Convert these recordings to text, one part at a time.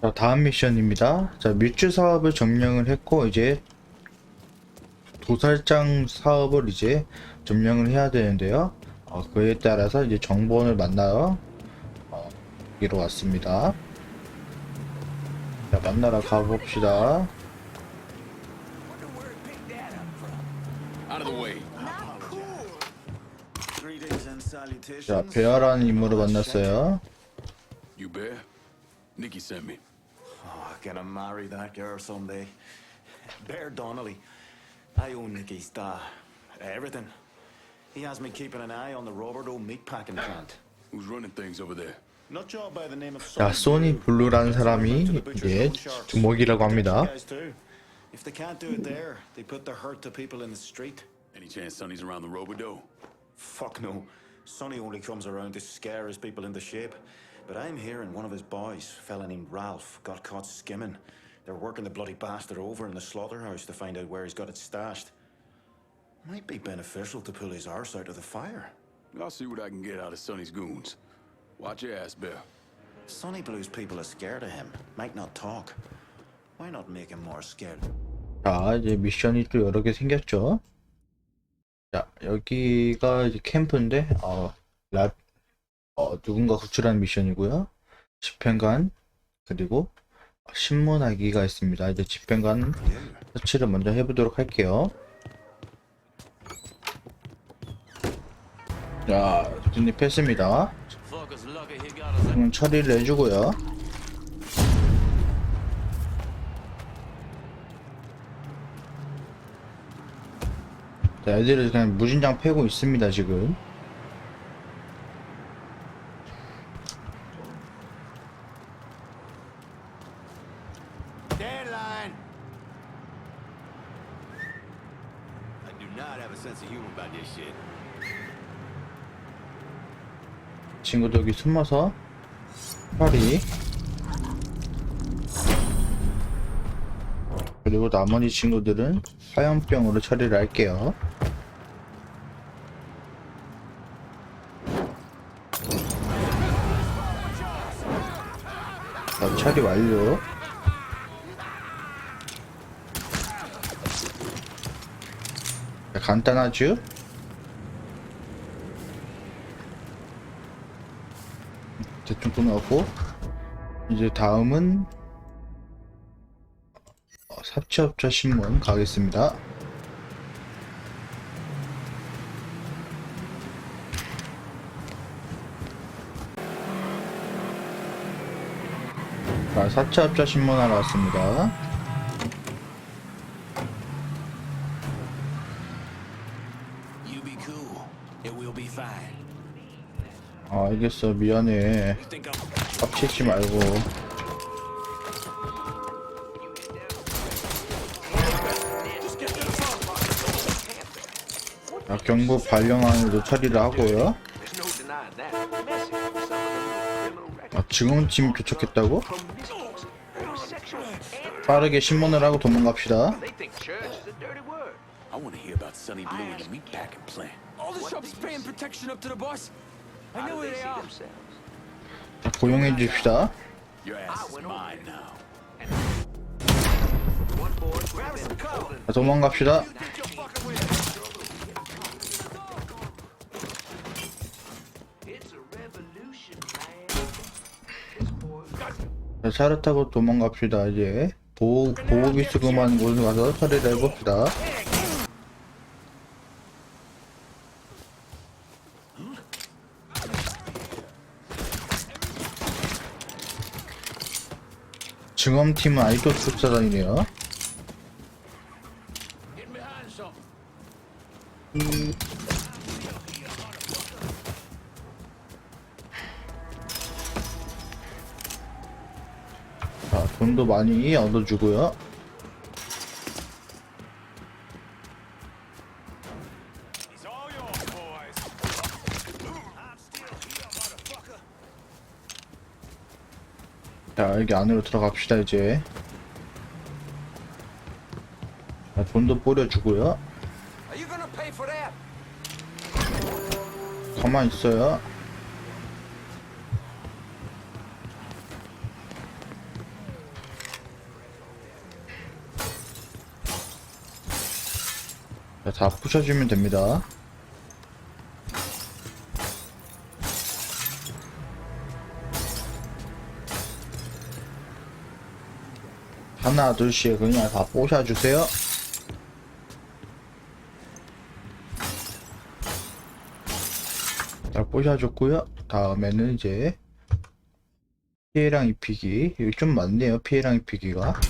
자, 다음 미션입니다. 자, 밀주 사업을 점령을 했고, 이제 도살장 사업을 이제 점령을 해야 되는데요. 어, 그에 따라서 이제 정보원을 만나러 어, 여기로 왔습니다. 자, 만나러 가봅시다. 자, 베어라는 인물을 만났어요. You bear? Nikki sent me. Oh, gonna marry that girl someday. Bear Donnelly. I own Nicky's da. Everything. He has me keeping an eye on the Roberto meatpacking plant. Who's running things over there? Nut job by the name of 자, 소니 블루라는 사람이 이제 두목이라고 합니다. If they can't do it there, they put the hurt to people in the street. Any chance Sonny's around the Robodo? Fuck no. Sonny only comes around to scare his people into shape. But I'm hearing one of his boys, a fella named Ralph, got caught skimming. They're working the bloody bastard over in the slaughterhouse to find out where he's got it stashed. Might be beneficial to pull his arse out of the fire. I'll see what I can get out of Sonny's goons. Watch your ass, Bear. Sonny Blue's people are scared of him, might not talk. Why not make him more scared? 자, 이제 미션이 또 여러 개 생겼죠. 자, 여기가 이제 캠프인데, 어, 랍, 어, 누군가 구출하는 미션이고요. 집행관, 그리고 신문하기가 있습니다. 이제 집행관 서치를 먼저 해보도록 할게요. 자, 진입했습니다. 그럼 처리를 해주고요. 자, 애들을 그냥 무진장 패고 있습니다, 지금. Deadline. I do not have a sense of humor about this shit. 친구들 여기 숨어서 파리 그리고 나머지 친구들은 화염병으로 처리를 할게요. 자, 처리 완료 간단하죠? 대충 끝나고 이제 다음은 어, 사채업자 신문 가겠습니다. 자, 사채업자 신문 하러 왔습니다. 아, 알겠어. 미안해. 깝치지 말고. 자, 경부 발령안으로 처리를 하고요. 아, 지금쯤 도착했다고? 빠르게 신문을 하고 도망갑시다. I want to hear about Sonny Blue and the meatpacking plant. All the shops paying protection up to the boss. How do they see themselves? 고용해 줍시다. Your ass is mine now. One boy would have been holding 자, 도망갑시다. It's a revolution, man. This boy 자, 차를 타고 도망갑시다. 이제 보호 보호비 수금한 곳에 가서 처리를 해봅시다. 증엄팀은 behind something. 자, 돈도 많이 얻어주고요. 자 여기 안으로 들어갑시다 이제. 자, 돈도 뿌려주고요. 가만 있어요. 자, 다 부셔주면 됩니다. 하나, 둘씩 그냥 다 부셔주세요. 자, 부셔줬고요. 다음에는 이제 피해랑 입히기. 이거 좀 많네요, 피해랑 입히기가.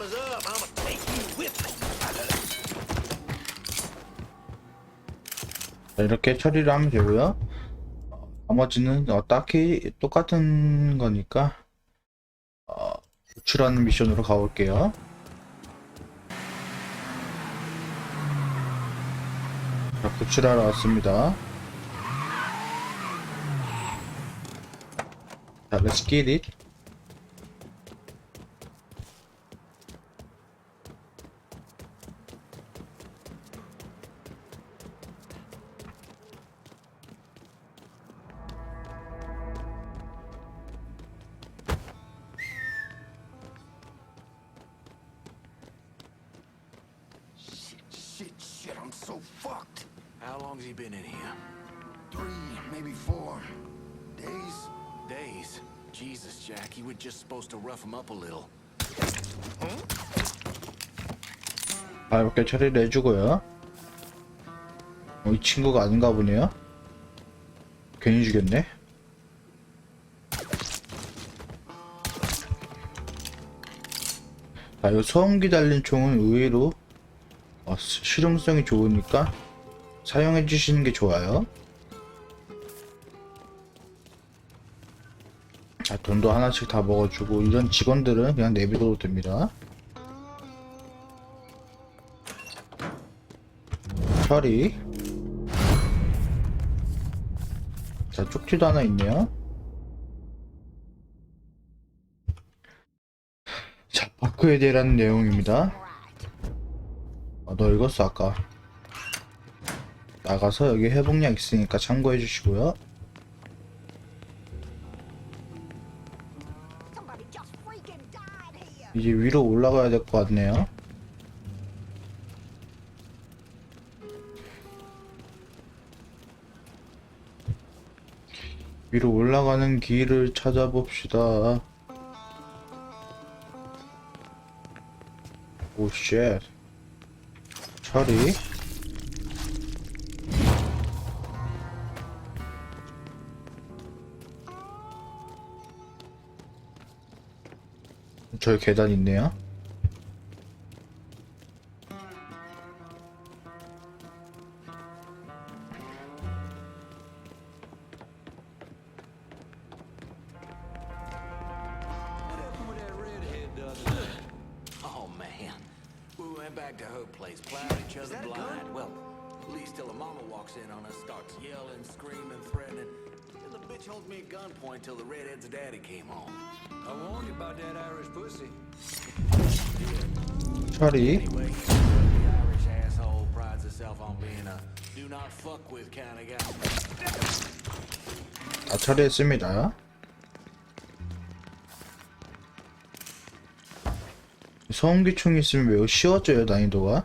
Time is up. I'ma take you with me. 자, 이렇게 처리를 하면 되고요. 어, 나머지는 어, 딱히 똑같은 거니까 어, 구출하는 미션으로 가볼게요. 자, 구출하러 왔습니다. 자, let's get it. He been in here? Three, maybe four days. Days. Jesus, Jack, you were just supposed to rough him up a little. 가볍게 처리를 해주고요. 어, 이 친구가 아닌가 보네요. 괜히 죽였네. 자, 이 소음기 달린 총은 의외로 어, 시- 실용성이 좋으니까 사용해 주시는 게 좋아요. 자, 돈도 하나씩 다 먹어주고 이런 직원들은 그냥 내비둬도 됩니다. 처리. 자, 쪽지도 하나 있네요. 자, 바크에 대한 내용입니다. 아, 너 읽었어, 아까. 나가서 여기 회복약 있으니까 참고해 주시고요. 이제 위로 올라가야 될 것 같네요. 위로 올라가는 길을 찾아봅시다. 오, 쉣. 처리. 저기 계단 있네요. What happened with that redhead the other day? Oh, man. We went back to her place, plowed each other that a blind. gun? Well, at least till the mama walks in on us, starts yelling, screaming, threatening. Bitch holds me at gunpoint till the redhead's daddy came home. I warned you about that Irish pussy. 처리. Anyway, the Irish asshole prides herself on being a do not fuck with kind of guy. 다 처리했습니다. 소음기총이 있으면 매우 쉬워져요, 난이도가.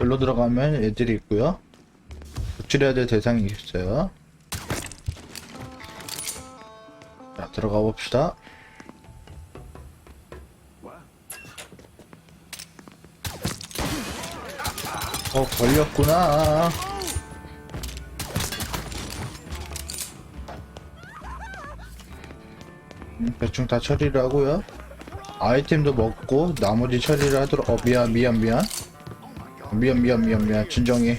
여기로 들어가면 애들이 있고요. 구출해야 될 대상이 있어요. 자, 들어가 봅시다. 어, 걸렸구나. 음, 대충 다 처리를 하고요. 아이템도 먹고 나머지 처리를 하도록. 어 미안 미안 미안. 미안 미안 미안 미안 진정해.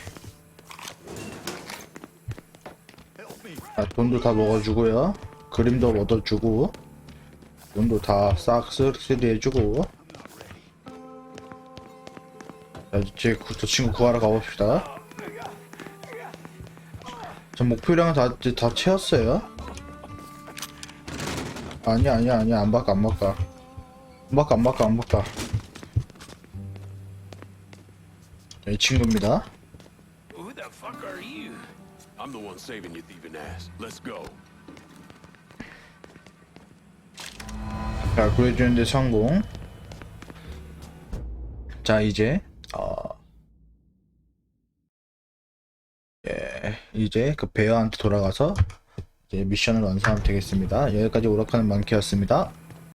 아, 돈도 다 먹어주고요. 그림도 얻어주고 돈도 다 싹 쓰리 해주고. 자 이제 그- 저 친구 구하러 가봅시다. 전 목표량은 다, 다 채웠어요. 아니야 아니야 아니야 안 바꿔 안 바꿔 안 바꿔 안 바꿔 안 바꿔 이 친구입니다 Who the fuck are you? I'm the one saving you thieving ass. Let's go. 자 구해주는데 성공 자 이제 어 예, 이제 그 베어한테 돌아가서 이제 미션을 완수하면 되겠습니다 여기까지 오락하는 만키였습니다